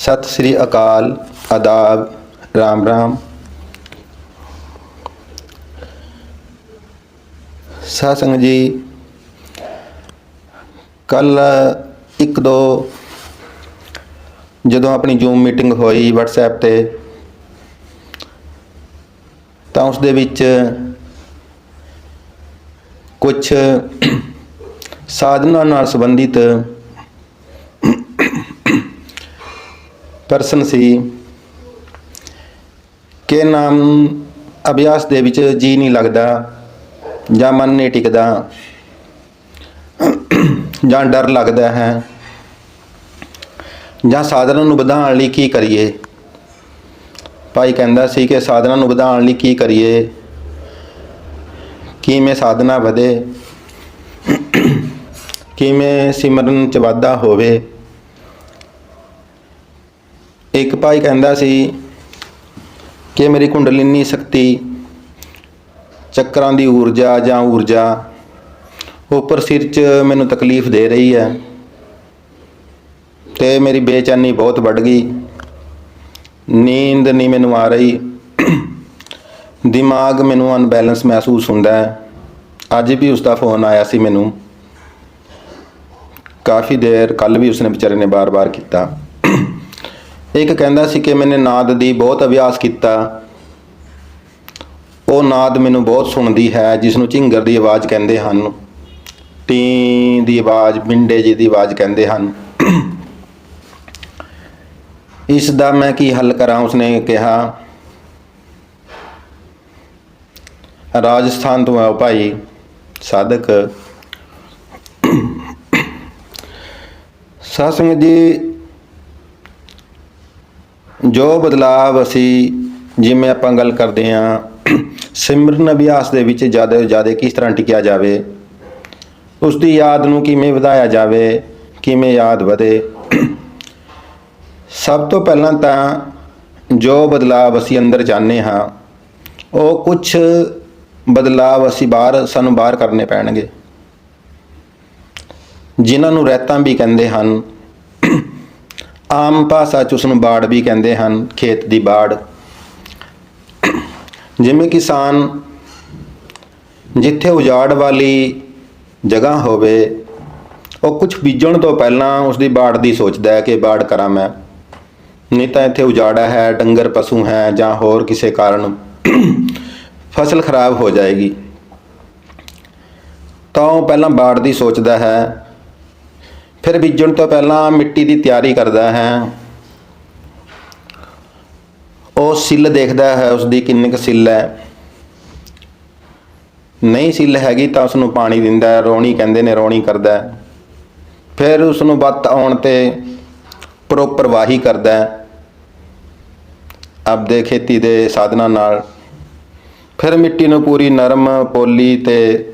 ਸਤਿ ਸ੍ਰੀ ਅਕਾਲ, ਆਦਾਬ, ਰਾਮ ਰਾਮ। ਸਾਧ ਜੀ, ਕੱਲ ਇੱਕ ਦੋ ਜਦੋਂ ਆਪਣੀ ਜ਼ੂਮ ਮੀਟਿੰਗ ਹੋਈ WhatsApp ਤੇ, ਤਾਂ ਉਸ ਦੇ ਵਿੱਚ ਕੁਝ ਸਾਧਨਾ ਨਾਲ ਸੰਬੰਧਿਤ ਪਰਸਨ ਸੀ ਕਿ ਨਾਮ ਅਭਿਆਸ ਦੇ ਵਿੱਚ ਜੀ ਨਹੀਂ ਲੱਗਦਾ ਜਾਂ ਮਨ ਨਹੀਂ ਟਿਕਦਾ ਜਾਂ ਡਰ ਲੱਗਦਾ ਹੈ ਜਾਂ ਸਾਧਨਾ ਨੂੰ ਵਧਾਉਣ ਲਈ ਕੀ ਕਰੀਏ? ਭਾਈ ਕਹਿੰਦਾ ਸੀ ਕਿ ਸਾਧਨਾ ਨੂੰ ਵਧਾਉਣ ਲਈ ਕੀ ਕਰੀਏ? ਕਿਵੇਂ ਸਾਧਨਾ ਵਧੇ? ਕਿਵੇਂ ਸਿਮਰਨ ਚ ਵਾਧਾ ਹੋਵੇ? ਇੱਕ ਭਾਈ ਕਹਿੰਦਾ ਸੀ ਕਿ ਮੇਰੀ ਕੁੰਡਲਿਨੀ ਸ਼ਕਤੀ ਚੱਕਰਾਂ ਦੀ ਊਰਜਾ ਜਾਂ ਊਰਜਾ ਉੱਪਰ ਸਿਰ 'ਚ ਮੈਨੂੰ ਤਕਲੀਫ ਦੇ ਰਹੀ ਹੈ ਤੇ ਮੇਰੀ ਬੇਚੈਨੀ ਬਹੁਤ ਵੱਧ ਗਈ। ਨੀਂਦ ਨਹੀਂ ਮੈਨੂੰ ਆ ਰਹੀ। ਦਿਮਾਗ ਮੈਨੂੰ ਅਨਬੈਲੈਂਸ ਮਹਿਸੂਸ ਹੁੰਦਾ ਹੈ। ਅੱਜ ਵੀ ਉਸ ਦਾ ਫੋਨ ਆਇਆ ਸੀ ਮੈਨੂੰ। ਕਾਫੀ ਦੇਰ ਕੱਲ ਵੀ ਉਸਨੇ ਵਿਚਾਰੇ ਨੇ ਬਾਰ-ਬਾਰ ਕੀਤਾ। ਇੱਕ ਕਹਿੰਦਾ ਸੀ ਕਿ ਮੈਨੇ ਨਾਦ ਦੀ ਬਹੁਤ ਅਭਿਆਸ ਕੀਤਾ। ਉਹ ਨਾਦ ਮੈਨੂੰ ਬਹੁਤ ਸੁਣਦੀ ਹੈ ਜਿਸ ਨੂੰ ਝਿੰਗਰ ਦੀ ਆਵਾਜ਼ ਕਹਿੰਦੇ ਹਨ। ਟੀ ਦੀ ਆਵਾਜ਼, ਬਿੰਡੇ ਜੀ ਦੀ ਆਵਾਜ਼ ਕਹਿੰਦੇ ਹਨ। ਇਸ ਦਾ ਮੈਂ ਕੀ ਹੱਲ ਕਰਾਂ, ਉਸਨੇ ਕਿਹਾ, ਰਾਜਸਥਾਨ ਤੋਂ ਆਓ ਭਾਈ, ਸਾਧਕ। ਸਾਧ ਸੰਗਤ ਜੀ ਜੋ ਬਦਲਾਵ ਅਸੀਂ ਜਿਵੇਂ ਆਪਾਂ ਗੱਲ ਕਰਦੇ ਹਾਂ, ਸਿਮਰਨ ਅਭਿਆਸ ਦੇ ਵਿੱਚ ਜ਼ਿਆਦਾ ਤੋਂ ਜ਼ਿਆਦਾ ਕਿਸ ਤਰ੍ਹਾਂ ਟਿਕਿਆ ਜਾਵੇ ਉਸ ਦੀ ਯਾਦ ਨੂੰ ਕਿਵੇਂ ਵਧਾਇਆ ਜਾਵੇ, ਕਿਵੇਂ ਯਾਦ ਵਧੇ, ਸਭ ਤੋਂ ਪਹਿਲਾਂ ਤਾਂ ਜੋ ਬਦਲਾਵ ਅਸੀਂ ਅੰਦਰ ਚਾਹੁੰਦੇ ਹਾਂ, ਉਹ ਕੁਝ ਬਦਲਾਵ ਅਸੀਂ ਬਾਹਰ, ਸਾਨੂੰ ਬਾਹਰ ਕਰਨੇ ਪੈਣਗੇ। ਜਿਨ੍ਹਾਂ ਨੂੰ ਰਹਿਤਾਂ ਵੀ ਕਹਿੰਦੇ ਹਨ ਆਮ ਭਾਸ਼ਾ ਚ ਉਸ ਨੂੰ ਬਾੜ ਵੀ ਕਹਿੰਦੇ ਹਨ, ਖੇਤ ਦੀ ਬਾੜ। ਜਿਵੇਂ ਕਿਸਾਨ ਜਿੱਥੇ ਉਜਾੜ ਵਾਲੀ ਜਗ੍ਹਾ ਹੋਵੇ, ਉਹ ਕੁਝ ਬੀਜਣ ਤੋਂ ਪਹਿਲਾਂ ਉਸ ਦੀ ਬਾੜ ਦੀ ਸੋਚਦਾ ਹੈ ਕਿ ਬਾੜ ਕਰਾਂ ਮੈਂ। ਨਹੀਂ ਤਾਂ ਇੱਥੇ ਉਜਾੜਾ ਹੈ, ਡੰਗਰ ਪਸ਼ੂ ਹੈ ਜਾਂ ਹੋਰ ਕਿਸੇ ਕਾਰਨ ਫਸਲ ਖਰਾਬ ਹੋ ਜਾਏਗੀ। ਤਾਂ ਉਹ ਪਹਿਲਾਂ ਬਾੜ ਦੀ ਸੋਚਦਾ ਹੈ ਫਿਰ ਬੀਜਣ ਤੋਂ ਪਹਿਲਾਂ ਮਿੱਟੀ ਦੀ ਤਿਆਰੀ ਕਰਦਾ ਹੈ। ਉਹ ਸਿੱਲ ਦੇਖਦਾ ਹੈ ਉਸ ਦੀ ਕਿੰਨੀ ਕੁ ਸਿੱਲ ਹੈ। ਨਹੀਂ ਸਿੱਲ ਹੈਗੀ ਤਾਂ ਉਸ ਨੂੰ ਪਾਣੀ ਦਿੰਦਾ ਹੈ, ਰੋਣੀ ਕਹਿੰਦੇ ਨੇ, ਰੋਣੀ ਕਰਦਾ ਹੈ। ਫਿਰ ਉਸ ਨੂੰ ਬੱਤ ਆਉਣ ਤੇ ਪ੍ਰੋਪਰ ਵਾਹੀ ਕਰਦਾ ਹੈ। ਆਪਦੇ ਖੇਤੀ ਦੇ ਸਾਧਨਾਂ ਨਾਲ। ਫਿਰ ਮਿੱਟੀ ਨੂੰ ਪੂਰੀ ਨਰਮ ਪੋਲੀ ਤੇ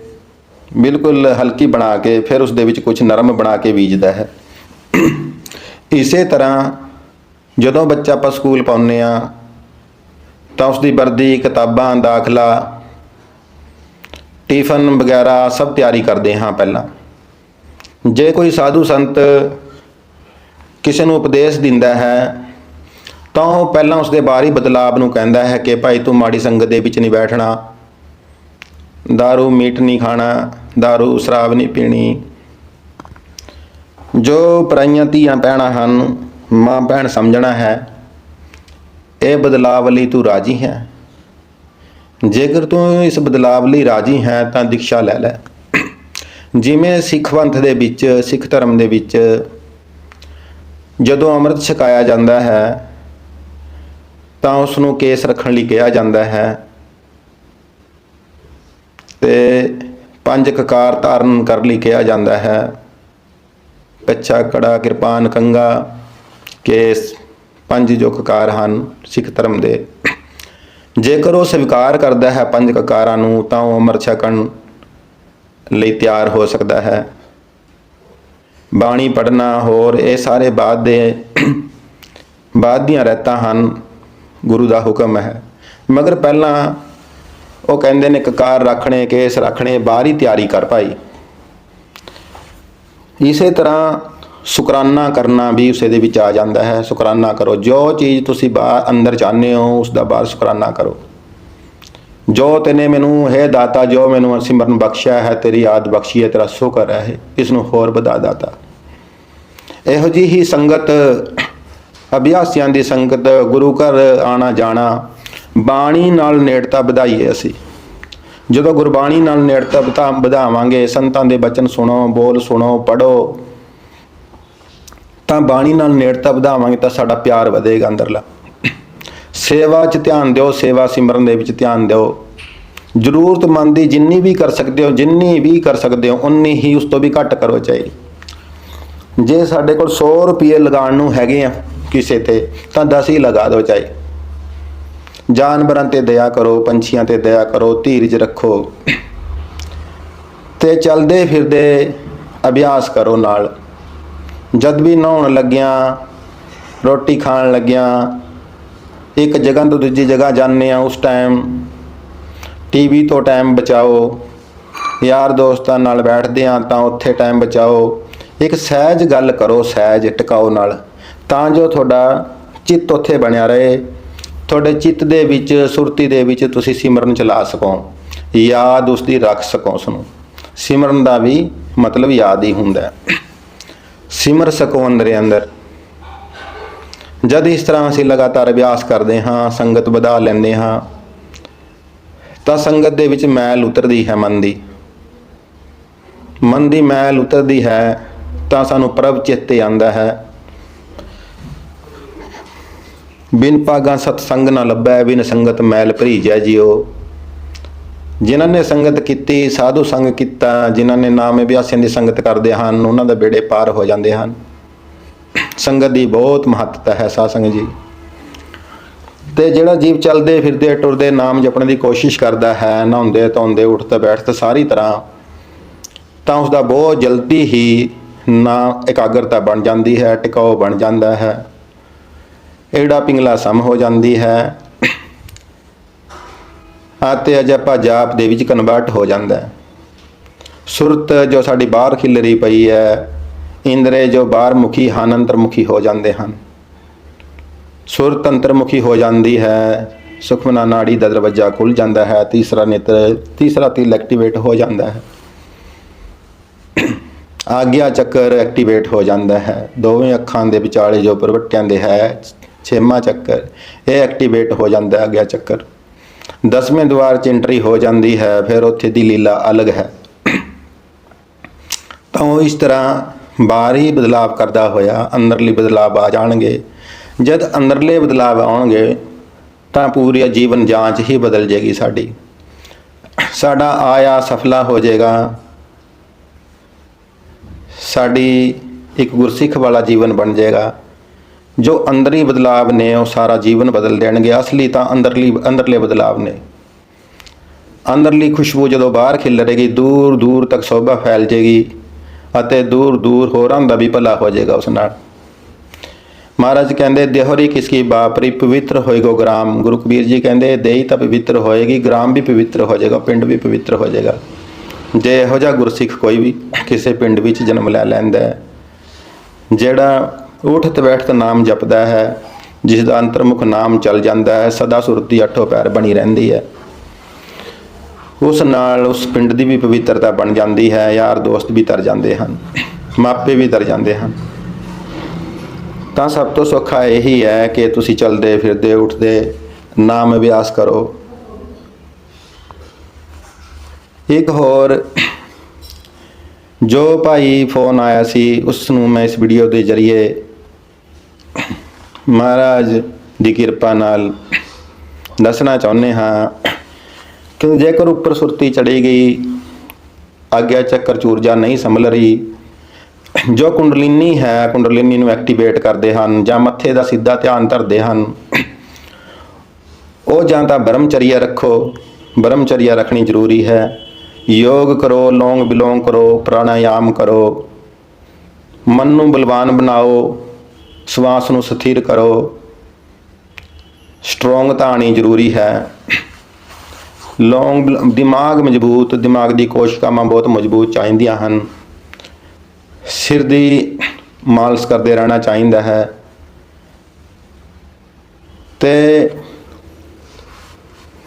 ਬਿਲਕੁਲ ਹਲਕੀ ਬਣਾ ਕੇ ਫਿਰ ਉਸ ਦੇ ਵਿੱਚ ਕੁਝ ਨਰਮ ਬਣਾ ਕੇ ਬੀਜਦਾ ਹੈ। ਇਸੇ ਤਰ੍ਹਾਂ ਜਦੋਂ ਬੱਚਾ ਆਪਾਂ ਸਕੂਲ ਪਾਉਂਦੇ ਆ ਤਾਂ ਉਸ ਦੀ ਵਰਦੀ, ਕਿਤਾਬਾਂ, ਦਾਖਲਾ, ਟਿਫਨ ਵਗੈਰਾ ਸਭ ਤਿਆਰੀ ਕਰਦੇ ਹਾਂ ਪਹਿਲਾਂ। ਜੇ ਕੋਈ ਸਾਧੂ ਸੰਤ ਕਿਸੇ ਨੂੰ ਉਪਦੇਸ਼ ਦਿੰਦਾ ਹੈ, ਤਾਂ ਉਹ ਪਹਿਲਾਂ ਉਸ ਦੇ ਬਾਹਰੀ ਬਦਲਾਵ ਨੂੰ ਕਹਿੰਦਾ ਹੈ ਕਿ ਭਾਈ ਤੂੰ ਮਾੜੀ ਸੰਗਤ ਦੇ ਵਿੱਚ ਨਹੀਂ ਬੈਠਣਾ। दारू ਮੀਟ ਨਹੀਂ ਖਾਣਾ दारू ਸ਼ਰਾਬ ਨਹੀਂ ਪੀਣੀ ਜੋ ਪਰਾਈਆਂ ਧੀਆਂ ਪੈਣਾ ਹਨ ਮਾਂ ਭੈਣ ਸਮਝਣਾ ਹੈ ਇਹ ਬਦਲਾਵ ਲਈ ਤੂੰ ਰਾਜੀ ਹੈ ਜੇਕਰ ਤੂੰ ਇਸ ਬਦਲਾਵ ਲਈ ਰਾਜੀ ਹੈ ਤਾਂ ਦੀਕਸ਼ਾ ਲੈ ਲੈ ਜਿਵੇਂ ਸਿੱਖ ਪੰਥ ਦੇ ਵਿੱਚ ਸਿੱਖ ਧਰਮ ਦੇ ਵਿੱਚ ਜਦੋਂ ਅੰਮ੍ਰਿਤ ਛਕਾਇਆ ਜਾਂਦਾ ਹੈ ਤਾਂ ਉਸ ਨੂੰ ਕੇਸ ਰੱਖਣ ਲਈ ਕਿਹਾ ਜਾਂਦਾ ਹੈ ਤੇ ਪੰਜ ਕਕਾਰ ਧਾਰਨ ਕਰ ਲਈ ਕਿਹਾ ਜਾਂਦਾ ਹੈ। ਕੱਚਾ ਕੜਾ, ਕਿਰਪਾਨ, ਕੰਗਾ, ਕੇਸ ਪੰਜ ਜੋ ਕਕਾਰ ਹਨ ਸਿੱਖ ਧਰਮ ਦੇ। ਜੇਕਰ ਉਹ ਸਵੀਕਾਰ ਕਰਦਾ ਹੈ ਪੰਜ ਕਕਾਰਾਂ ਨੂੰ, ਤਾਂ ਉਹ ਅਮਰ ਛਕਣ ਲਈ ਤਿਆਰ ਹੋ ਸਕਦਾ ਹੈ। ਬਾਣੀ ਪੜਨਾ ਹੋਰ, ਇਹ ਸਾਰੇ ਬਾਅਦ ਦੇ ਬਾਅਦ ਦੀਆਂ ਰਹਿਤਾਂ ਹਨ। ਗੁਰੂ ਦਾ ਹੁਕਮ ਹੈ। ਮਗਰ ਪਹਿਲਾਂ ਉਹ ਕਹਿੰਦੇ ਨੇ ਕਕਾਰ ਰੱਖਣੇ, ਕੇਸ ਰੱਖਣੇ, ਬਾਹਰ ਹੀ ਤਿਆਰੀ ਕਰ ਭਾਈ। ਇਸੇ ਤਰ੍ਹਾਂ ਸ਼ੁਕਰਾਨਾ ਕਰਨਾ ਵੀ ਉਸੇ ਦੇ ਵਿੱਚ ਆ ਜਾਂਦਾ ਹੈ। ਸ਼ੁਕਰਾਨਾ ਕਰੋ। ਜੋ ਚੀਜ਼ ਤੁਸੀਂ ਬਾਹਰ ਅੰਦਰ ਚਾਹੁੰਦੇ ਹੋ, ਉਸ ਦਾ ਬਾਹਰ ਸ਼ੁਕਰਾਨਾ ਕਰੋ। ਜੋ ਤੈਨੇ ਮੈਨੂੰ, ਹੈ ਦਾਤਾ, ਜੋ ਮੈਨੂੰ ਸਿਮਰਨ ਬਖਸ਼ਿਆ ਹੈ, ਤੇਰੀ ਯਾਦ ਬਖਸ਼ੀ ਹੈ, ਤੇਰਾ ਸ਼ੁਕਰ ਹੈ, ਇਸ ਨੂੰ ਹੋਰ ਵਧਾ ਦਾਤਾ। ਇਹੋ ਜਿਹੀ ਹੀ ਸੰਗਤ, ਅਭਿਆਸੀਆਂ ਦੀ ਸੰਗਤ, ਗੁਰੂ ਘਰ ਆਣਾ ਜਾਣਾ ਬਾਣੀ ਨਾਲ ਨੇੜਤਾ ਵਧਾਈਏ ਅਸੀਂ। ਜਦੋਂ ਗੁਰਬਾਣੀ ਨਾਲ ਨੇੜਤਾ ਵਧਾ- ਵਧਾਵਾਂਗੇ, ਸੰਤਾਂ ਦੇ ਬਚਨ ਸੁਣੋ, ਬੋਲ ਸੁਣੋ ਪੜੋ ਤਾਂ ਬਾਣੀ ਨਾਲ ਨੇੜਤਾ ਵਧਾਵਾਂਗੇ ਤਾਂ ਸਾਡਾ ਪਿਆਰ ਵਧੇਗਾ ਅੰਦਰਲਾ। ਸੇਵਾ 'ਚ ਧਿਆਨ ਦਿਓ, ਸੇਵਾ ਸਿਮਰਨ ਦੇ ਵਿੱਚ ਧਿਆਨ ਦਿਓ। ਜ਼ਰੂਰਤਮੰਦ ਦੀ ਜਿੰਨੀ ਵੀ ਕਰ ਸਕਦੇ ਹੋ, ਜਿੰਨੀ ਵੀ ਕਰ ਸਕਦੇ ਹੋ, ਉਨੀ ਹੀ ਉਸ ਤੋਂ ਵੀ ਘੱਟ ਕਰੋ ਚਾਹੀ ਜੇ ਸਾਡੇ ਕੋਲ 100 ਰੁਪਏ ਲਗਾਉਣ ਨੂੰ ਹੈਗੇ ਆ ਕਿਸੇ ਤੇ, ਤਾਂ 10 ਹੀ ਲਗਾ ਦਿਓ ਚਾਹੀ। ਜਾਨਵਰਾਂ ਤੇ ਦਇਆ ਕਰੋ, ਪੰਛੀਆਂ ਤੇ ਦਇਆ ਕਰੋ, ਧੀਰਜ ਰੱਖੋ। ਤੇ ਚਲਦੇ ਫਿਰਦੇ ਅਭਿਆਸ ਕਰੋ ਨਾਲ। ਜਦ ਵੀ ਨਹਾਉਣ ਲੱਗਿਆਂ, ਰੋਟੀ ਖਾਣ ਲੱਗਿਆਂ, ਇੱਕ ਜਗ੍ਹਾ ਤੋਂ ਦੂਜੀ ਜਗ੍ਹਾ ਜਾਂਦੇ ਆ ਉਸ ਟਾਈਮ ਟੀਵੀ ਤੋਂ ਟਾਈਮ ਬਚਾਓ। ਯਾਰ ਦੋਸਤਾਂ ਨਾਲ ਬੈਠਦੇ ਆ ਤਾਂ ਉੱਥੇ ਟਾਈਮ ਬਚਾਓ। ਇੱਕ ਸਹਿਜ ਗੱਲ ਕਰੋ, ਸਹਿਜ, ਟਿਕਾਓ ਨਾਲ। ਤਾਂ ਜੋ ਤੁਹਾਡਾ ਚਿੱਤ ਉੱਥੇ ਬਣਿਆ ਰਹੇ। ਤੁਹਾਡੇ ਚਿੱਤ ਦੇ ਵਿੱਚ, ਸੁਰਤੀ ਦੇ ਵਿੱਚ ਤੁਸੀਂ ਸਿਮਰਨ ਚਲਾ ਸਕੋ। ਯਾਦ ਉਸ ਦੀ ਰੱਖ ਸਕੋ ਉਸ ਨੂੰ ਸਿਮਰਨ ਦਾ ਵੀ ਮਤਲਬ ਯਾਦ ਹੀ ਹੁੰਦਾ ਸਿਮਰ ਸਕੋ ਅੰਦਰੇ ਅੰਦਰ। ਜਦ ਇਸ ਤਰ੍ਹਾਂ ਅਸੀਂ ਲਗਾਤਾਰ ਅਭਿਆਸ ਕਰਦੇ ਹਾਂ, ਸੰਗਤ ਵਧਾ ਲੈਂਦੇ ਹਾਂ, ਤਾਂ ਸੰਗਤ ਦੇ ਵਿੱਚ ਮੈਲ ਉਤਰਦੀ ਹੈ ਮਨ ਦੀ। ਮਨ ਦੀ ਮੈਲ ਉਤਰਦੀ ਹੈ ਤਾਂ ਸਾਨੂੰ ਪ੍ਰਭ ਚਿੱਤੇ ਆਂਦਾ ਹੈ। ਬਿਨ ਪਾਗਾ ਸਤ ਸੰਗ ਨਾ ਲੱਭੈ, ਬਿਨ ਸੰਗਤ ਮੈਲ ਭਰੀਜੈ ਜਿਉ। ਜਿਨ੍ਹਾਂ ਨੇ ਸੰਗਤ ਕੀਤੀ, ਸਾਧੂ ਸੰਗ ਕੀਤਾ, ਜਿਨ੍ਹਾਂ ਨੇ ਨਾਮ ਅਭਿਆਸੀਆਂ ਦੀ ਸੰਗਤ ਕਰਦੇ ਹਨ, ਉਹਨਾਂ ਦੇ ਬੇੜੇ ਪਾਰ ਹੋ ਜਾਂਦੇ ਹਨ। ਸੰਗਤ ਦੀ ਬਹੁਤ ਮਹੱਤਤਾ ਹੈ ਸਾਧ ਸੰਗਤ ਜੀ। ਤੇ ਜਿਹੜਾ ਜੀਵ ਚੱਲਦੇ ਫਿਰਦੇ, ਟੁਰਦੇ, ਨਾਮ ਜਪਣ ਦੀ ਕੋਸ਼ਿਸ਼ ਕਰਦਾ ਹੈ, ਨਹਾਉਂਦੇ, ਧੋਂਦੇ, ਉੱਠਦੇ, ਬੈਠਦੇ, ਸਾਰੀ ਤਰ੍ਹਾਂ, ਤਾਂ ਉਸ ਦਾ ਬਹੁਤ ਜਲਦੀ ਹੀ ਨਾ ਇਕਾਗਰਤਾ ਬਣ ਜਾਂਦੀ ਹੈ ਟਿਕਾਓ ਬਣ ਜਾਂਦਾ ਹੈ। ਏੜਾ ਪਿੰਗਲਾ ਸਮ ਹੋ ਜਾਂਦੀ ਹੈ ਆਤੇ ਅਜਪਾ ਜਾਪ ਦੇ ਵਿੱਚ ਕਨਵਰਟ ਹੋ ਜਾਂਦਾ ਹੈ। ਸੁਰਤ ਜੋ ਸਾਡੀ ਬਾਹਰ ਖਿਲਰੀ ਪਈ ਹੈ, ਇੰਦਰੇ ਜੋ ਬਾਹਰ ਮੁਖੀ ਹਨ, ਅੰਤਰਮੁਖੀ ਹੋ ਜਾਂਦੇ ਹਨ। ਸੁਰਤ ਅੰਤਰਮੁਖੀ ਹੋ ਜਾਂਦੀ ਹੈ ਸੁਖਮਨਾ ਨਾੜੀ ਦਾ ਦਰਵਾਜ਼ਾ ਖੁੱਲ ਜਾਂਦਾ ਹੈ, ਤੀਸਰਾ ਨੇਤਰ, ਤੀਸਰਾ ਤਿਲ ਐਕਟੀਵੇਟ ਹੋ ਜਾਂਦਾ ਹੈ। ਆਗਿਆ ਚੱਕਰ ਐਕਟੀਵੇਟ ਹੋ ਜਾਂਦਾ ਹੈ। ਦੋਵੇਂ ਅੱਖਾਂ ਦੇ ਵਿਚਾਲੇ ਜੋ ਪ੍ਰਵਟਿਆਂ ਦੇ ਹੈ ਛੇਵਾਂ ਚੱਕਰ। ਇਹ ਐਕਟੀਵੇਟ ਹੋ ਜਾਂਦਾ ਹੈ ਆਗਿਆ ਚੱਕਰ। ਦਸਵੇਂ ਦੁਆਰ ਚ ਐਂਟਰੀ ਹੋ ਜਾਂਦੀ ਹੈ, ਫਿਰ ਉੱਥੇ ਦੀ ਲੀਲਾ ਅਲੱਗ ਹੈ। ਤਾਂ ਉਹ ਇਸ ਤਰ੍ਹਾਂ ਬਾਹਰੀ ਬਦਲਾਵ ਕਰਦਾ ਹੋਇਆ, ਅੰਦਰਲੀ ਬਦਲਾਵ ਆ ਜਾਣਗੇ। ਜਦ ਅੰਦਰਲੇ ਬਦਲਾਵ ਆਉਣਗੇ, ਤਾਂ ਪੂਰੀ ਜੀਵਨ ਜਾਂਚ ਹੀ ਬਦਲ ਜੇਗੀ ਸਾਡੀ। ਸਾਡਾ ਆਇਆ ਸਫਲਾ ਹੋ ਜਾਏਗਾ ਸਾਡੀ ਇੱਕ ਗੁਰਸਿੱਖ ਵਾਲਾ ਜੀਵਨ ਬਣ ਜਾਏਗਾ ਜੋ ਅੰਦਰੀ ਬਦਲਾਵ ਨੇ, ਉਹ ਸਾਰਾ ਜੀਵਨ ਬਦਲ ਦੇਣਗੇ। ਅਸਲੀ ਤਾਂ ਅੰਦਰਲੀ, ਅੰਦਰਲੇ ਬਦਲਾਵ ਨੇ। ਅੰਦਰਲੀ ਖੁਸ਼ਬੂ ਜਦੋਂ ਬਾਹਰ ਖਿਲਰੇਗੀ ਦੂਰ ਦੂਰ ਤੱਕ ਸੋਭਾ ਫੈਲ ਜੇਗੀ ਅਤੇ ਦੂਰ ਦੂਰ ਹੋਰਾਂ ਦਾ ਵੀ ਭਲਾ ਹੋ ਜਾਏਗਾ ਉਸ ਨਾਲ। ਮਹਾਰਾਜ ਕਹਿੰਦੇ, ਦੇਹਰੀ ਕਿਸਕੀ ਬਾਪਰੀ ਪਵਿੱਤਰ ਹੋਏਗਾ ਗ੍ਰਾਮ? ਗੁਰੂ ਕਬੀਰ ਜੀ ਕਹਿੰਦੇ, ਦੇਹੀ ਤਾਂ ਪਵਿੱਤਰ ਹੋਏਗੀ, ਗ੍ਰਾਮ ਵੀ ਪਵਿੱਤਰ ਹੋ ਜਾਏਗਾ, ਪਿੰਡ ਵੀ ਪਵਿੱਤਰ ਹੋ ਜਾਏਗਾ। ਜੇ ਇਹੋ ਜਿਹਾ ਗੁਰਸਿੱਖ ਕੋਈ ਵੀ ਕਿਸੇ ਪਿੰਡ ਵਿੱਚ ਜਨਮ ਲੈ ਲੈਂਦਾ ਜਿਹੜਾ ਉਠਤ ਬੈਠਤ ਨਾਮ ਜਪਦਾ ਹੈ, ਜਿਸ ਦਾ ਅੰਤਰਮੁਖ ਨਾਮ ਚੱਲ ਜਾਂਦਾ ਹੈ, ਸਦਾ ਸੁਰਤੀ ਅੱਠੋ ਪੈਰ ਬਣੀ ਰਹਿੰਦੀ ਹੈ। ਉਸ ਨਾਲ ਉਸ ਪਿੰਡ ਦੀ ਵੀ ਪਵਿੱਤਰਤਾ ਬਣ ਜਾਂਦੀ ਹੈ, ਯਾਰ ਦੋਸਤ ਵੀ ਤਰ ਜਾਂਦੇ ਹਨ, ਮਾਪੇ ਵੀ ਤਰ ਜਾਂਦੇ ਹਨ। ਤਾਂ ਸਭ ਤੋਂ ਸੌਖਾ ਇਹੀ ਹੈ ਕਿ ਤੁਸੀਂ ਚੱਲਦੇ ਫਿਰਦੇ, ਉੱਠਦੇ ਨਾਮ ਅਭਿਆਸ ਕਰੋ। ਇੱਕ ਹੋਰ, ਜੋ ਭਾਈ ਫੋਨ ਆਇਆ ਸੀ, ਉਸ ਨੂੰ ਮੈਂ ਇਸ ਵੀਡੀਓ ਦੇ ਜ਼ਰੀਏ ਮਹਾਰਾਜ ਦੀ ਕਿਰਪਾ ਨਾਲ ਦੱਸਣਾ ਚਾਹੁੰਦੇ ਹਾਂ ਕਿ ਜੇਕਰ ਉੱਪਰ ਸੁਰਤੀ ਚੜੀ ਗਈ, ਆਗਿਆ ਚੱਕਰ ਚੂਰਜਾ ਨਹੀਂ ਸੰਭਲ ਰਹੀ, ਜੋ ਕੁੰਡਲਿਨੀ ਹੈ, ਕੁੰਡਲਿਨੀ ਨੂੰ ਐਕਟੀਵੇਟ ਕਰਦੇ ਹਨ ਜਾਂ ਮੱਥੇ ਦਾ ਸਿੱਧਾ ਧਿਆਨ ਧਰਦੇ ਹਨ, ਉਹ ਜਾਂ ਤਾਂ ਬ੍ਰਹਮਚਰੀਆ ਰੱਖੋ। ਬ੍ਰਹਮਚਰੀਆ ਰੱਖਣੀ ਜ਼ਰੂਰੀ ਹੈ। ਯੋਗ ਕਰੋ ਲੌਂਗ ਬਿਲੋਂਗ ਕਰੋ, ਪ੍ਰਾਣਾਯਾਮ ਕਰੋ। ਮਨ ਨੂੰ ਬਲਵਾਨ ਬਣਾਓ। ਸਵਾਸ ਨੂੰ ਸਥਿਰ ਕਰੋ। ਸਟਰੋਂਗਤਾ ਆਣੀ ਜ਼ਰੂਰੀ ਹੈ। ਲੌਂਗ ਦਿਮਾਗ ਮਜ਼ਬੂਤ, ਦਿਮਾਗ ਦੀ ਕੋਸ਼ਿਕਾਵਾਂ ਬਹੁਤ ਮਜ਼ਬੂਤ ਚਾਹੀਦੀਆਂ ਹਨ। ਸਿਰ ਦੀ ਮਾਲਸ਼ ਕਰਦੇ ਰਹਿਣਾ ਚਾਹੀਦਾ ਹੈ। ਤੇ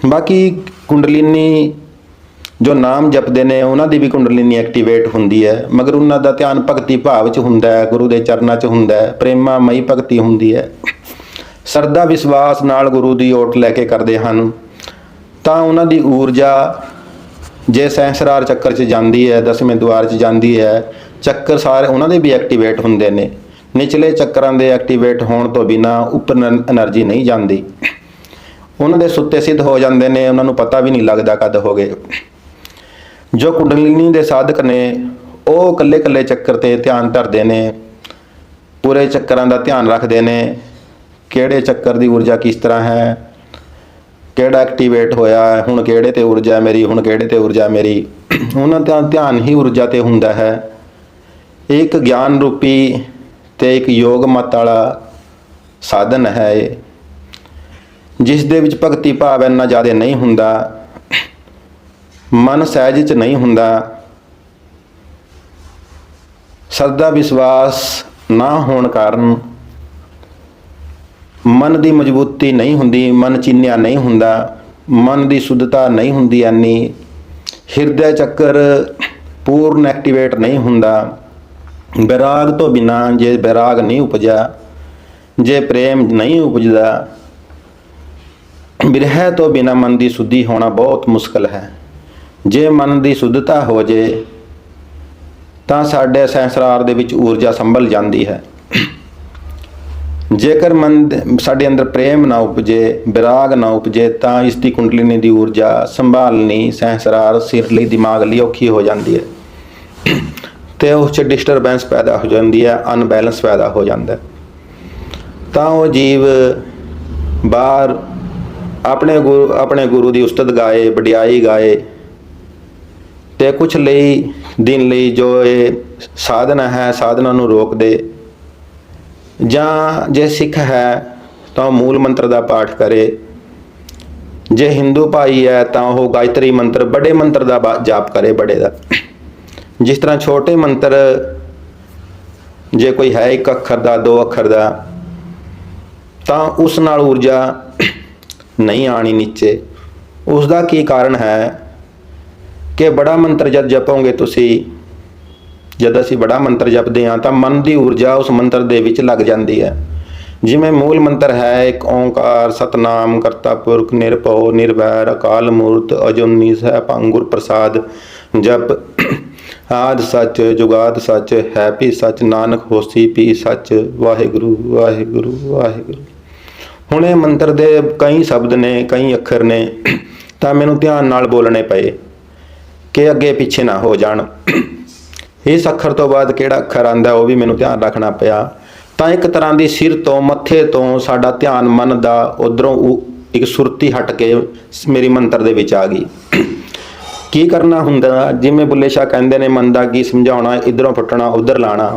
ਬਾਕੀ ਕੁੰਡਲਿਨੀ ਜੋ ਨਾਮ ਜਪਦੇ ਨੇ, ਉਹਨਾਂ ਦੀ ਵੀ ਕੁੰਡਲਿਨੀ ਐਕਟੀਵੇਟ ਹੁੰਦੀ ਹੈ। ਮਗਰ ਉਹਨਾਂ ਦਾ ਧਿਆਨ ਭਗਤੀ ਭਾਵ 'ਚ ਹੁੰਦਾ ਹੈ, ਗੁਰੂ ਦੇ ਚਰਨਾਂ 'ਚ ਹੁੰਦਾ ਹੈ ਪ੍ਰੇਮਾ ਮਈ ਭਗਤੀ ਹੁੰਦੀ ਹੈ। ਸਰਦਾ ਵਿਸ਼ਵਾਸ ਨਾਲ ਗੁਰੂ ਦੀ ਓਟ ਲੈ ਕੇ ਕਰਦੇ ਹਨ। ਤਾਂ ਉਹਨਾਂ ਦੀ ਊਰਜਾ ਜੇ ਸੈਂਸਰਾਰ ਚੱਕਰ 'ਚ ਜਾਂਦੀ ਹੈ, ਦਸਵੇਂ ਦੁਆਰ 'ਚ ਜਾਂਦੀ ਹੈ, ਚੱਕਰ ਸਾਰੇ ਉਹਨਾਂ ਦੇ ਵੀ ਐਕਟੀਵੇਟ ਹੁੰਦੇ ਨੇ। ਨਿਚਲੇ ਚੱਕਰਾਂ ਦੇ ਐਕਟੀਵੇਟ ਹੋਣ ਤੋਂ ਬਿਨਾ ਉੱਪਰ એનર્ਜੀ ਨਹੀਂ ਜਾਂਦੀ। ਉਹਨਾਂ ਦੇ ਸੁੱਤੇ ਸਿੱਧ ਹੋ ਜਾਂਦੇ ਨੇ, ਉਹਨਾਂ ਨੂੰ ਪਤਾ ਵੀ ਨਹੀਂ ਲੱਗਦਾ ਕਦ ਹੋ ਗਏ। ਜੋ ਕੁੰਡਲਿਨੀ ਦੇ ਸਾਧਕ ਨੇ ਉਹ ਕੱਲੇ ਕੱਲੇ ਚੱਕਰ ਤੇ ਧਿਆਨ ਧਰਦੇ ਨੇ ਪੂਰੇ ਚੱਕਰਾਂ ਦਾ ਧਿਆਨ ਰੱਖਦੇ ਨੇ ਕਿਹੜੇ ਚੱਕਰ ਦੀ ਊਰਜਾ ਕਿਸ ਤਰ੍ਹਾਂ ਹੈ ਕਿਹੜਾ ਐਕਟੀਵੇਟ ਹੋਇਆ ਹੈ, ਹੁਣ ਕਿਹੜੇ ਤੇ ਊਰਜਾ ਮੇਰੀ ਹੁਣ ਕਿਹੜੇ ਤੇ ਊਰਜਾ ਮੇਰੀ ਉਹਨਾਂ ਦਾ ਧਿਆਨ ਹੀ ਊਰਜਾ ਤੇ ਹੁੰਦਾ ਹੈ। ਇੱਕ ਗਿਆਨ ਰੂਪੀ ਤੇ ਇੱਕ ਯੋਗ ਮਤ ਵਾਲਾ ਸਾਧਨ ਹੈ ਇਹ ਜਿਸ ਦੇ ਵਿੱਚ ਭਗਤੀ ਭਾਵ ਇੰਨਾ ਜ਼ਿਆਦਾ ਨਹੀਂ ਹੁੰਦਾ। ਮਨ ਸਹਿਜ ਚ ਨਹੀਂ ਹੁੰਦਾ। ਸਰਦਾ ਵਿਸ਼ਵਾਸ ਨਾ ਹੋਣ ਕਾਰਨ ਮਨ ਦੀ ਮਜ਼ਬੂਤੀ ਨਹੀਂ ਹੁੰਦੀ, ਮਨ ਚਿੰਨਿਆ ਨਹੀਂ ਹੁੰਦਾ, ਮਨ ਦੀ ਸੁੱਧਤਾ ਨਹੀਂ ਹੁੰਦੀ ਐਨੀ, ਹਿਰਦੇ ਚੱਕਰ ਪੂਰਨ ਐਕਟੀਵੇਟ ਨਹੀਂ ਹੁੰਦਾ। ਵਿਰਾਗ ਤੋਂ ਬਿਨਾ ਜੇ ਵਿਰਾਗ ਨਹੀਂ ਉਪਜਿਆ, ਜੇ ਪ੍ਰੇਮ ਨਹੀਂ ਉਪਜਦਾ, ਬਿਰਹ ਤੋਂ ਬਿਨਾ ਮਨ ਦੀ ਸੁੱਧੀ ਹੋਣਾ ਬਹੁਤ ਮੁਸ਼ਕਲ ਹੈ। ਜੇ ਮਨ ਦੀ ਸੁੱਧਤਾ ਹੋ ਜੇ, ਤਾਂ ਸਾਡੇ ਸਹਿਸਰਾਰ ਦੇ ਵਿੱਚ ਊਰਜਾ ਸੰਭਲ ਜਾਂਦੀ ਹੈ। ਜੇਕਰ ਮਨ ਸਾਡੇ ਅੰਦਰ ਪ੍ਰੇਮ ਨਾ ਉਪਜੇ ਵਿਰਾਗ ਨਾ ਉਪਜੇ, ਤਾਂ ਇਸ ਦੀ ਕੁੰਡਲਿਨੀ ਦੀ ਊਰਜਾ ਸੰਭਾਲਣੀ ਸਹਿਸਰਾਰ ਸਿਰ ਲਈ ਦਿਮਾਗ ਲਈ ਔਖੀ ਹੋ ਜਾਂਦੀ ਹੈ। ਤੇ ਉਸ 'ਚ ਡਿਸਟਰਬੈਂਸ ਪੈਦਾ ਹੋ ਜਾਂਦੀ ਹੈ ਅਨਬੈਲੈਂਸ ਪੈਦਾ ਹੋ ਜਾਂਦਾ ਹੈ। ਤਾਂ ਉਹ ਜੀਵ ਬਾਹਰ ਆਪਣੇ ਗੁਰੂ ਆਪਣੇ ਗੁਰੂ ਦੀ ਉਸਤਤ ਗਾਏ, ਵਡਿਆਈ ਗਾਏ ਤੇ ਕੁਛ ਲਈ, ਦਿਨ ਲਈ ਜੋ ਇਹ ਸਾਧਨਾ ਹੈ, ਸਾਧਨਾ ਨੂੰ ਰੋਕ ਦੇ। ਜਾਂ ਜੇ ਸਿੱਖ ਹੈ, ਤਾਂ ਉਹ ਮੂਲ ਮੰਤਰ ਦਾ ਪਾਠ ਕਰੇ। ਜੇ ਹਿੰਦੂ ਭਾਈ ਹੈ, ਤਾਂ ਉਹ ਗਾਇਤਰੀ ਮੰਤਰ ਬੜੇ ਮੰਤਰ ਦਾ ਬਾ- ਜਾਪ ਕਰੇ ਬੜੇ ਦਾ। ਜਿਸ ਤਰ੍ਹਾਂ ਛੋਟੇ ਮੰਤਰ, ਜੇ ਕੋਈ ਹੈ ਇੱਕ ਅੱਖਰ ਦਾ, ਦੋ ਅੱਖਰ ਦਾ, ਤਾਂ ਉਸ ਨਾਲ ਊਰਜਾ ਨਹੀਂ ਆਣੀ ਨੀਚੇ। ਉਸ ਦਾ ਕੀ ਕਾਰਨ ਹੈ? ਕਿ ਬੜਾ ਮੰਤਰ ਜਦ ਜਪੋਗੇ ਤੁਸੀਂ? ਜਦ ਅਸੀਂ ਬੜਾ ਮੰਤਰ ਜਪਦੇ ਹਾਂ ਤਾਂ ਮਨ ਦੀ ਊਰਜਾ ਉਸ ਮੰਤਰ ਦੇ ਵਿੱਚ ਲੱਗ ਜਾਂਦੀ ਹੈ। ਜਿਵੇਂ ਮੂਲ ਮੰਤਰ ਹੈ, ਇੱਕ ਓੰਕਾਰ, ਸਤਨਾਮ, ਕਰਤਾ ਪੁਰਖ, ਨਿਰਭਉ, ਨਿਰਵੈਰ, ਅਕਾਲ ਮੂਰਤ, ਅਜੁਨੀ ਸਹਿ ਗੁਰ ਪ੍ਰਸਾਦ, ਜਪ ਆਦ ਸੱਚ, ਜੁਗਾਦ ਸੱਚ ਹੈ ਵੀ ਸੱਚ, ਨਾਨਕ ਹੋਸੀ, ਪੀ ਸੱਚ, ਵਾਹਿਗੁਰੂ ਵਾਹਿਗੁਰੂ ਵਾਹਿਗੁਰੂ। ਹੁਣ ਇਹ ਮੰਤਰ ਦੇ ਕਈ ਸ਼ਬਦ ਨੇ, ਕਈ ਅੱਖਰ ਨੇ, ਤਾਂ ਮੈਨੂੰ ਧਿਆਨ ਨਾਲ ਬੋਲਣੇ ਪਏ। ਕਿ ਅੱਗੇ ਪਿੱਛੇ ਨਾ ਹੋ ਜਾਣ। ਇਸ ਅੱਖਰ ਤੋਂ ਬਾਅਦ ਕਿਹੜਾ ਅੱਖਰ ਆਂਦਾ ਉਹ ਵੀ ਮੈਨੂੰ ਧਿਆਨ ਰੱਖਣਾ ਪਿਆ। ਤਾਂ ਇੱਕ ਤਰ੍ਹਾਂ ਦੀ ਸਿਰ ਤੋਂ ਮੱਥੇ ਤੋਂ ਸਾਡਾ ਧਿਆਨ ਮਨ ਦਾ ਉਧਰੋਂ ਇੱਕ ਸੁਰਤੀ ਹਟ ਕੇ ਮੇਰੀ ਮੰਤਰ ਦੇ ਵਿੱਚ ਆ ਗਈ। ਕੀ ਕਰਨਾ ਹੁੰਦਾ? ਜਿਵੇਂ ਬੁੱਲੇ ਸ਼ਾਹ ਕਹਿੰਦੇ ਨੇ, ਮਨ ਦਾ ਕੀ ਸਮਝਾਉਣਾ, ਇਧਰੋਂ ਫੁੱਟਣਾ ਉਧਰ ਲਾਣਾ।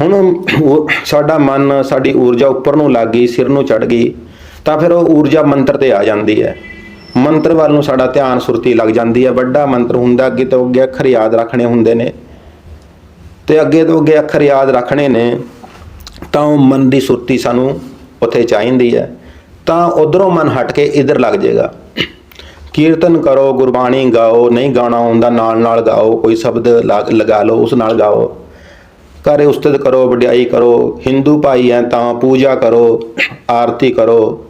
ਹੁਣ ਸਾਡਾ ਮਨ, ਸਾਡੀ ਊਰਜਾ ਉੱਪਰ ਨੂੰ ਲੱਗ ਗਈ, ਸਿਰ ਨੂੰ ਚੜ ਗਈ, ਤਾਂ ਫਿਰ ਉਹ ਊਰਜਾ ਮੰਤਰ ਤੇ ਆ ਜਾਂਦੀ ਹੈ। ਮੰਤਰ ਵੱਲ ਨੂੰ ਸਾਡਾ ਧਿਆਨ ਸੁਰਤੀ ਲੱਗ ਜਾਂਦੀ ਹੈ। ਵੱਡਾ ਮੰਤਰ ਹੁੰਦਾ, ਅੱਗੇ ਤੋਂ ਅੱਗੇ ਅੱਖਰ ਯਾਦ ਰੱਖਣੇ ਹੁੰਦੇ ਨੇ। ਤੇ ਅੱਗੇ ਤੋਂ ਅੱਗੇ ਅੱਖਰ ਯਾਦ ਰੱਖਣੇ ਨੇ, ਤਾਂ ਉਹ ਮਨ ਦੀ ਸੁਰਤੀ ਸਾਨੂੰ ਉੱਥੇ ਚਾਹੀਦੀ ਹੈ। ਤਾਂ ਉਧਰੋਂ ਮਨ ਹਟ ਕੇ ਇਧਰ ਲੱਗ ਜਾਏਗਾ। ਕੀਰਤਨ ਕਰੋ, ਗੁਰਬਾਣੀ ਗਾਓ, ਨਹੀਂ ਗਾਣਾ ਆਉਂਦਾ ਨਾਲ ਨਾਲ ਗਾਓ, ਕੋਈ ਸ਼ਬਦ ਲਾ- ਲਗਾ ਲਓ, ਉਸ ਨਾਲ ਗਾਓ। ਘਰੇ ਉਸਤਤ ਕਰੋ, ਵਡਿਆਈ ਕਰੋ, ਹਿੰਦੂ ਭਾਈ ਹੈ ਤਾਂ ਪੂਜਾ ਕਰੋ, ਆਰਤੀ ਕਰੋ।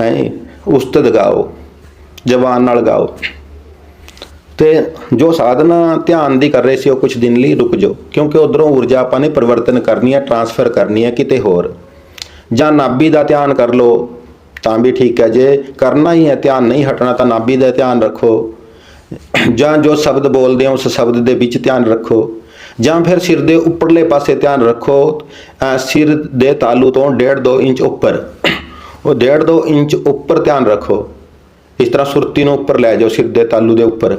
ਹੈ ਉਸਤਤ ਗਾਓ ਜ਼ਬਾਨ ਨਾਲ ਗਾਓ। ਤੇ ਜੋ ਸਾਧਨਾ ਧਿਆਨ ਦੀ ਕਰ ਰਹੇ ਸੀ ਉਹ ਕੁਝ ਦਿਨ ਲਈ ਰੁਕ ਜਾਓ, ਕਿਉਂਕਿ ਉਧਰੋਂ ਊਰਜਾ ਆਪਾਂ ਨੇ ਪਰਿਵਰਤਨ ਕਰਨੀ ਹੈ ਟਰਾਂਸਫਰ ਕਰਨੀ ਹੈ ਕਿਤੇ ਹੋਰ। ਜਾਂ ਨਾਭੀ ਦਾ ਧਿਆਨ ਕਰ ਲਓ, ਤਾਂ ਵੀ ਠੀਕ ਹੈ। ਜੇ ਕਰਨਾ ਹੀ ਹੈ, ਧਿਆਨ ਨਹੀਂ ਹਟਣਾ, ਤਾਂ ਨਾਭੀ ਦਾ ਧਿਆਨ ਰੱਖੋ। ਜਾਂ ਜੋ ਸ਼ਬਦ ਬੋਲਦੇ ਹੋ ਉਸ ਸ਼ਬਦ ਦੇ ਵਿੱਚ ਧਿਆਨ ਰੱਖੋ। ਜਾਂ ਫਿਰ ਸਿਰ ਦੇ ਉੱਪਰਲੇ ਪਾਸੇ ਧਿਆਨ ਰੱਖੋ ਸਿਰ ਦੇ ਤਾਲੂ ਤੋਂ 1.5 2 ਇੰਚ ਉੱਪਰ। ਉਹ 1.5 2 ਇੰਚ ਉੱਪਰ ਧਿਆਨ ਰੱਖੋ। ਇਸ ਤਰ੍ਹਾਂ ਸੁਰਤੀ ਨੂੰ ਉੱਪਰ ਲੈ ਜਾਓ, ਸਿਰ ਦੇ ਤਾਲੂ ਦੇ ਉੱਪਰ।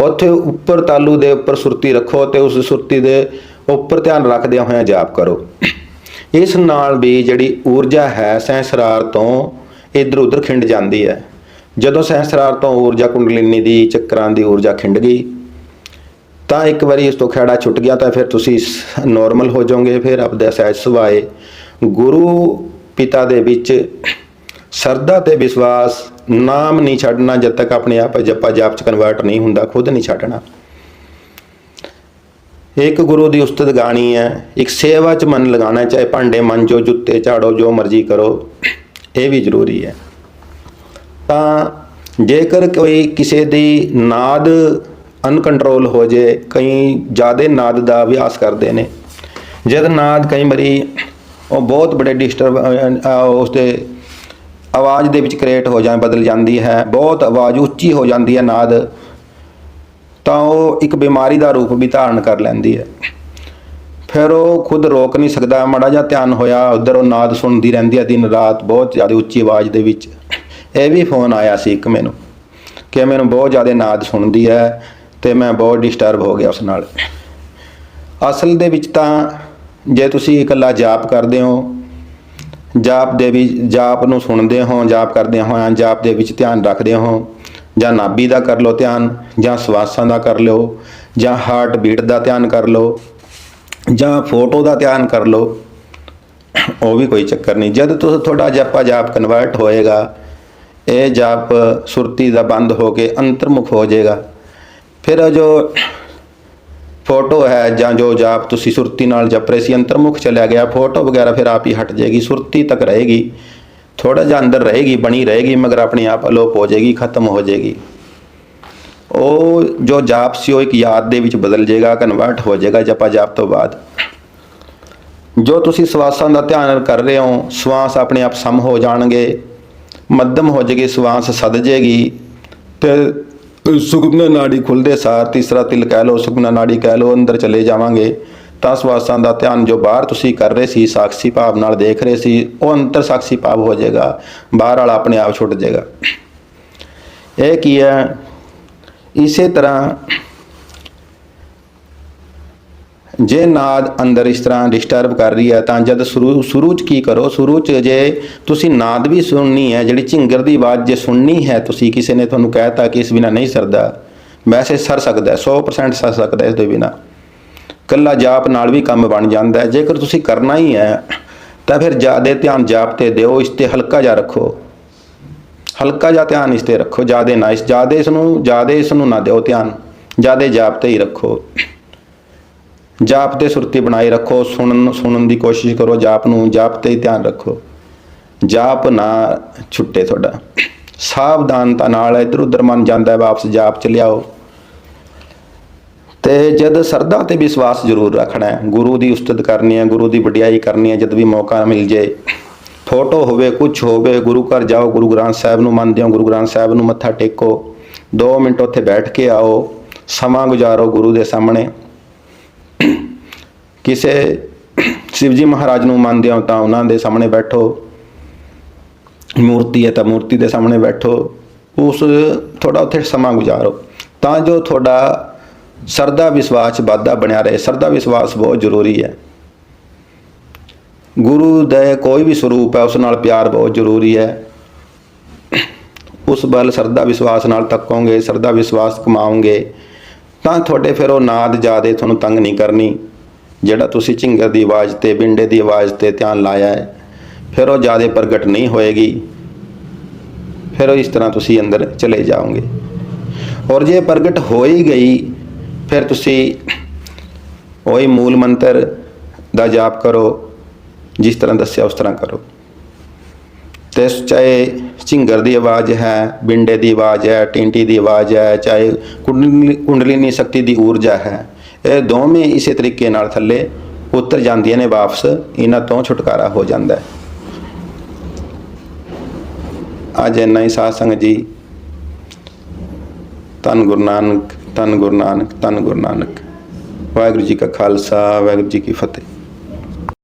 ਉੱਥੇ ਉੱਪਰ ਤਾਲੂ ਦੇ ਉੱਪਰ ਸੁਰਤੀ ਰੱਖੋ ਤੇ ਉਸ ਸੁਰਤੀ ਦੇ ਉੱਪਰ ਧਿਆਨ ਰੱਖਦਿਆਂ ਹੋਇਆਂ ਜਾਪ ਕਰੋ। ਇਸ ਨਾਲ ਵੀ ਜਿਹੜੀ ਊਰਜਾ ਹੈ, ਸਹਿਸਰਾਰ ਤੋਂ ਇਧਰ ਉਧਰ ਖਿੰਡ ਜਾਂਦੀ ਹੈ। ਜਦੋਂ ਸਹਿਸਰਾਰ ਤੋਂ ਊਰਜਾ ਕੁੰਡਲਿਨੀ ਦੀ, ਚੱਕਰਾਂ ਦੀ ਊਰਜਾ ਖਿੰਡ ਗਈ, ਤਾਂ ਇੱਕ ਵਾਰੀ ਇਸ ਤੋਂ ਖਹਿੜਾ ਛੁੱਟ ਗਿਆ ਤਾਂ ਫਿਰ ਤੁਸੀਂ ਨੋਰਮਲ ਹੋ ਜਾਓਗੇ, ਫਿਰ ਆਪਦਾ ਸਹਿਜ ਸੁਭਾਏ ਗੁਰੂ ਪਿਤਾ ਦੇ ਵਿੱਚ ਸਰਦਾ ਤੇ ਵਿਸ਼ਵਾਸ, ਨਾਮ ਨਹੀਂ ਛੱਡਣਾ ਜਦ ਤੱਕ ਆਪਣੇ ਆਪ ਜਪਾ ਜਾਪ ਚ ਕਨਵਰਟ ਨਹੀਂ ਹੁੰਦਾ, ਖੁਦ ਨਹੀਂ ਛੱਡਣਾ। ਇੱਕ ਗੁਰੂ ਦੀ ਉਸਤਤ ਗਾਣੀ ਹੈ, ਇੱਕ ਸੇਵਾ ਚ ਮਨ ਲਗਾਣਾ ਚਾਹੇ ਭਾਂਡੇ ਮੰਜੋ, ਜੁੱਤੇ ਝਾੜੋ, ਜੋ ਮਰਜ਼ੀ ਕਰੋ, ਇਹ ਵੀ ਜ਼ਰੂਰੀ ਹੈ। ਤਾਂ ਜੇਕਰ ਕੋਈ ਕਿਸੇ ਦੀ ਨਾਦ ਅਨਕੰਟਰੋਲ ਹੋ ਜੇ, ਕਈ ਜ਼ਿਆਦਾ ਨਾਦ ਦਾ ਅਭਿਆਸ ਕਰਦੇ ਨੇ, ਜਦ ਨਾਦ ਕਈ ਵਾਰੀ ਉਹ ਬਹੁਤ ਬੜੇ ਡਿਸਟਰਬ ਉਸਦੇ ਆਵਾਜ਼ ਦੇ ਵਿੱਚ ਕ੍ਰੀਏਟ ਹੋ ਜਾਂ ਬਦਲ ਜਾਂਦੀ ਹੈ, ਬਹੁਤ ਆਵਾਜ਼ ਉੱਚੀ ਹੋ ਜਾਂਦੀ ਹੈ ਨਾਦ, ਤਾਂ ਉਹ ਇੱਕ ਬਿਮਾਰੀ ਦਾ ਰੂਪ ਵੀ ਧਾਰਨ ਕਰ ਲੈਂਦੀ ਹੈ। ਫਿਰ ਉਹ ਖੁਦ ਰੋਕ ਨਹੀਂ ਸਕਦਾ, ਮੜਾ ਜਿਹਾ ਧਿਆਨ ਹੋਇਆ, ਉਧਰ ਉਹ ਨਾਦ ਸੁਣਦੀ ਰਹਿੰਦੀ ਹੈ ਦਿਨ ਰਾਤ, ਬਹੁਤ ਜ਼ਿਆਦਾ ਉੱਚੀ ਆਵਾਜ਼ ਦੇ ਵਿੱਚ। ਇਹ ਵੀ ਫੋਨ ਆਇਆ ਸੀ ਇੱਕ ਮੈਨੂੰ, ਕਿ ਮੈਨੂੰ ਬਹੁਤ ਜ਼ਿਆਦਾ ਨਾਦ ਸੁਣਦੀ ਹੈ ਤੇ ਮੈਂ ਬਹੁਤ ਡਿਸਟਰਬ ਹੋ ਗਿਆ ਉਸ ਨਾਲ। ਅਸਲ ਦੇ ਵਿੱਚ ਤਾਂ ਜੇ ਤੁਸੀਂ ਇਕੱਲਾ ਜਾਪ ਕਰਦੇ ਹੋ, ਜਾਪ ਦੇ ਵੀ ਜਾਪ ਨੂੰ ਸੁਣਦੇ ਹੋ, ਜਾਪ ਕਰਦੇ ਹੋ, ਜਾਂ ਜਾਪ ਦੇ ਵਿੱਚ ਧਿਆਨ ਰੱਖਦੇ ਹੋ, ਜਾਂ ਨਾਭੀ ਦਾ ਕਰ ਲਓ ਧਿਆਨ, ਜਾਂ ਸਵਾਸਾਂ ਦਾ ਕਰ ਲਓ, ਜਾਂ ਹਾਰਟ ਬੀਟ ਦਾ ਧਿਆਨ ਕਰ ਲਓ, ਜਾਂ ਫੋਟੋ ਦਾ ਧਿਆਨ ਕਰ ਲਓ, ਉਹ ਵੀ ਕੋਈ ਚੱਕਰ ਨਹੀਂ। ਜਦ ਤੁਸੀਂ, ਤੁਹਾਡਾ ਜਪਾ ਜਾਪ ਕਨਵਰਟ ਹੋਏਗਾ, ਇਹ ਜਾਪ ਸੁਰਤੀ ਦਾ ਬੰਦ ਹੋ ਕੇ ਅੰਤਰਮੁਖ ਹੋ ਜਾਏਗਾ। ਫਿਰ ਜੋ ਫੋਟੋ ਹੈ ਜਾਂ ਜੋ ਜਾਪ ਤੁਸੀਂ ਸੁਰਤੀ ਨਾਲ ਜਪ ਰਹੇ ਸੀ, ਅੰਤਰਮੁਖ ਚਲਿਆ ਗਿਆ, ਫੋਟੋ ਵਗੈਰਾ ਫਿਰ ਆਪ ਹੀ ਹਟ ਜਾਏਗੀ, ਸੁਰਤੀ ਤੱਕ ਰਹੇਗੀ ਥੋੜਾ ਜਿਹਾ ਅੰਦਰ ਰਹੇਗੀ, ਬਣੀ ਰਹੇਗੀ, ਮਗਰ ਆਪਣੇ ਆਪ ਅਲੋਪ ਹੋ ਜਾਏਗੀ, ਖਤਮ ਹੋ ਜਾਏਗੀ। ਉਹ ਜੋ ਜਾਪ ਸੀ, ਉਹ ਇੱਕ ਯਾਦ ਦੇ ਵਿੱਚ ਬਦਲ ਜਾਏਗਾ ਕਨਵਰਟ ਹੋ ਜਾਏਗਾ, ਜਪਾ ਜਾਪ ਤੋਂ ਬਾਅਦ। ਜੋ ਤੁਸੀਂ ਸਵਾਸਾਂ ਦਾ ਧਿਆਨ ਕਰ ਰਹੇ ਹੋ, ਸਵਾਸ ਆਪਣੇ ਆਪ ਸਮ ਹੋ ਜਾਣਗੇ, ਮੱਧਮ ਹੋ ਜਾਏਗੀ, ਸਵਾਸ ਸਦ ਜਾਏਗੀ ਤੇ ਸੁਖਮਨਾ ਨਾੜੀ ਖੁੱਲਦੇ ਸਾਰ ਤੀਸਰਾ ਤਿਲ ਕਹਿ ਲਓ ਸੁਖਮਨਾ ਨਾੜੀ ਕਹਿ ਲਓ, ਅੰਦਰ ਚਲੇ ਜਾਵਾਂਗੇ। ਤਾਂ ਸਵਾਸਾਂ ਦਾ ਧਿਆਨ ਜੋ ਬਾਹਰ ਤੁਸੀਂ ਕਰ ਰਹੇ ਸੀ ਸਾਖੀ ਭਾਵ ਨਾਲ ਦੇਖ ਰਹੇ ਸੀ, ਉਹ ਅੰਤਰ ਸਾਖੀ ਭਾਵ ਹੋ ਜਾਏਗਾ। ਬਾਹਰ ਵਾਲਾ ਆਪਣੇ ਆਪ ਛੁੱਟ ਜਾਏਗਾ। ਇਹ ਕੀ ਹੈ? ਇਸੇ ਤਰ੍ਹਾਂ ਜੇ ਨਾਦ ਅੰਦਰ ਇਸ ਤਰ੍ਹਾਂ ਡਿਸਟਰਬ ਕਰ ਰਹੀ ਹੈ ਤਾਂ ਜਦ ਸ਼ੁਰੂ ਸ਼ੁਰੂ ਚ ਕੀ ਕਰੋ? ਸ਼ੁਰੂ ਚ ਜੇ ਤੁਸੀਂ ਨਾਦ ਵੀ ਸੁਣਨੀ ਹੈ ਜਿਹੜੀ ਝਿੰਗਰ ਦੀ ਆਵਾਜ਼ ਜੇ ਸੁਣਨੀ ਹੈ ਤੁਸੀਂ ਕਿਸੇ ਨੇ ਤੁਹਾਨੂੰ ਕਹਿਤਾ ਕਿ ਇਸ ਬਿਨਾ ਨਹੀਂ ਸਰਦਾ ਵੈਸੇ ਸਰ ਸਕਦਾ ਹੈ, 100% ਸਰ ਸਕਦਾ ਇਸ ਦੇ ਬਿਨਾ। ਕੱਲਾ ਜਾਪ ਨਾਲ ਵੀ ਕੰਮ ਬਣ ਜਾਂਦਾ ਹੈ ਜੇਕਰ ਤੁਸੀਂ ਕਰਨਾ ਹੀ ਹੈ ਤਾਂ ਫਿਰ ਜ਼ਿਆਦਾ ਧਿਆਨ ਜਾਪ ਤੇ ਦਿਓ ਇਸ ਤੇ ਹਲਕਾ ਜਿਹਾ ਰੱਖੋ। ਹਲਕਾ ਜਿਹਾ ਧਿਆਨ ਇਸ ਤੇ ਰੱਖੋ ਜ਼ਿਆਦਾ ਨਾ ਇਸ ਜ਼ਿਆਦਾ ਇਸ ਨੂੰ ਜ਼ਿਆਦਾ ਇਸ ਨੂੰ ਨਾ ਦਿਓ ਧਿਆਨ ਜ਼ਿਆਦਾ ਜਾਪ ਤੇ ਹੀ ਰੱਖੋ। ਜਾਪ ਤੇ ਸੁਰਤੀ ਬਣਾਈ ਰੱਖੋ, ਸੁਣਨ ਸੁਣਨ ਦੀ ਕੋਸ਼ਿਸ਼ ਕਰੋ, ਜਾਪ ਨੂੰ ਜਾਪ ਤੇ ਧਿਆਨ ਰੱਖੋ। ਜਾਪ ਨਾ ਛੁੱਟੇ ਤੁਹਾਡਾ। ਸਾਵਧਾਨਤਾ ਨਾਲ ਇਧਰ ਉਧਰ ਮਨ ਜਾਂਦਾ ਹੈ, ਵਾਪਸ ਜਾਪ ਚ ਲਿਆਓ। ਤੇ ਜਦ ਸਰਦਾ ਤੇ ਵਿਸ਼ਵਾਸ ਜ਼ਰੂਰ ਰੱਖਣਾ ਹੈ। ਗੁਰੂ ਦੀ ਉਸਤਤ ਕਰਨੀ ਹੈ, ਗੁਰੂ ਦੀ ਵਡਿਆਈ ਕਰਨੀ ਹੈ, ਜਦ ਵੀ ਮੌਕਾ ਮਿਲ ਜੇ। ਫੋਟੋ ਹੋਵੇ ਕੁਝ ਹੋਵੇ, ਗੁਰੂ ਘਰ ਜਾਓ, ਗੁਰੂ ਗ੍ਰੰਥ ਸਾਹਿਬ ਨੂੰ ਮੰਨਦੇ ਹੋ, ਗੁਰੂ ਗ੍ਰੰਥ ਸਾਹਿਬ ਨੂੰ ਮੱਥਾ ਟੇਕੋ। 2 ਮਿੰਟ ਉੱਥੇ ਬੈਠ ਕੇ ਆਓ। ਸਮਾਂ ਗੁਜ਼ਾਰੋ ਗੁਰੂ ਦੇ ਸਾਹਮਣੇ। ਕਿਸੇ ਸ਼ਿਵਜੀ ਮਹਾਰਾਜ ਨੂੰ ਮੰਨਦੇ ਹੋ ਤਾਂ ਉਹਨਾਂ ਦੇ ਸਾਹਮਣੇ ਬੈਠੋ। ਮੂਰਤੀ ਹੈ ਤਾਂ ਮੂਰਤੀ ਦੇ ਸਾਹਮਣੇ ਬੈਠੋ। ਉਸ ਥੋੜਾ ਉੱਥੇ ਸਮਾਂ ਗੁਜ਼ਾਰੋ। ਤਾਂ ਜੋ ਤੁਹਾਡਾ ਸਰਦਾ ਵਿਸ਼ਵਾਸ ਵਾਧਾ ਬਣਿਆ ਰਹੇ। ਸਰਦਾ ਵਿਸ਼ਵਾਸ ਬਹੁਤ ਜ਼ਰੂਰੀ ਹੈ। ਗੁਰੂ ਦਾ ਕੋਈ ਵੀ ਸਰੂਪ ਹੈ, ਉਸ ਨਾਲ ਪਿਆਰ ਬਹੁਤ ਜ਼ਰੂਰੀ ਹੈ। ਉਸ ਵੱਲ ਸਰਦਾ ਵਿਸ਼ਵਾਸ ਨਾਲ ਤੱਕੋਗੇ, ਸਰਦਾ ਵਿਸ਼ਵਾਸ ਕਮਾਓਗੇ। ਤਾਂ ਤੁਹਾਡੇ ਫਿਰ ਉਹ ਨਾਦ ਜਿਆਦੇ ਤੁਹਾਨੂੰ ਤੰਗ ਨਹੀਂ ਕਰਨੀ, ਜਿਹੜਾ ਤੁਸੀਂ ਝਿੰਗਰ ਦੀ ਆਵਾਜ਼ ਤੇ, ਬਿੰਡੇ ਦੀ ਆਵਾਜ਼ ਤੇ ਧਿਆਨ ਲਾਇਆ ਹੈ, ਫਿਰ ਉਹ ਜਿਆਦੇ ਪ੍ਰਗਟ ਨਹੀਂ ਹੋਏਗੀ। ਫਿਰ ਉਹ ਇਸ ਤਰ੍ਹਾਂ ਤੁਸੀਂ ਅੰਦਰ ਚਲੇ ਜਾਓਗੇ। ਔਰ ਜੇ ਪ੍ਰਗਟ ਹੋ ਹੀ ਗਈ, ਫਿਰ ਤੁਸੀਂ ਉਹੀ ਮੂਲ ਮੰਤਰ ਦਾ ਜਾਪ ਕਰੋ, ਜਿਸ ਤਰ੍ਹਾਂ ਦੱਸਿਆ ਉਸ ਤਰ੍ਹਾਂ ਕਰੋ। ਤੇ ਚਾਹੇ ਝਿੰਗਰ ਦੀ ਆਵਾਜ਼ ਹੈ, ਬਿੰਡੇ ਦੀ ਆਵਾਜ਼ ਹੈ, ਟਿੰਟੀ ਦੀ ਆਵਾਜ਼ ਹੈ, ਚਾਹੇ ਕੁੰਡਲੀ, ਕੁੰਡਲੀਨੀ ਸ਼ਕਤੀ ਦੀ ਊਰਜਾ ਹੈ। ਇਹ ਦੋਵੇਂ ਇਸੇ ਤਰੀਕੇ ਨਾਲ ਥੱਲੇ ਉਤਰ ਜਾਂਦੀਆਂ ਨੇ ਵਾਪਸ, ਇਹਨਾਂ ਤੋਂ ਛੁਟਕਾਰਾ ਹੋ ਜਾਂਦਾ ਹੈ। ਅੱਜ ਇੰਨਾ ਹੀ ਸਾਧ ਸੰਗਤ ਜੀ। ਧੰਨ ਗੁਰੂ ਨਾਨਕ, ਧੰਨ ਗੁਰੂ ਨਾਨਕ, ਧੰਨ ਗੁਰੂ ਨਾਨਕ। ਵਾਹਿਗੁਰੂ ਜੀ ਕਾ ਖਾਲਸਾ, ਵਾਹਿਗੁਰੂ ਜੀ ਕੀ ਫਤਿਹ।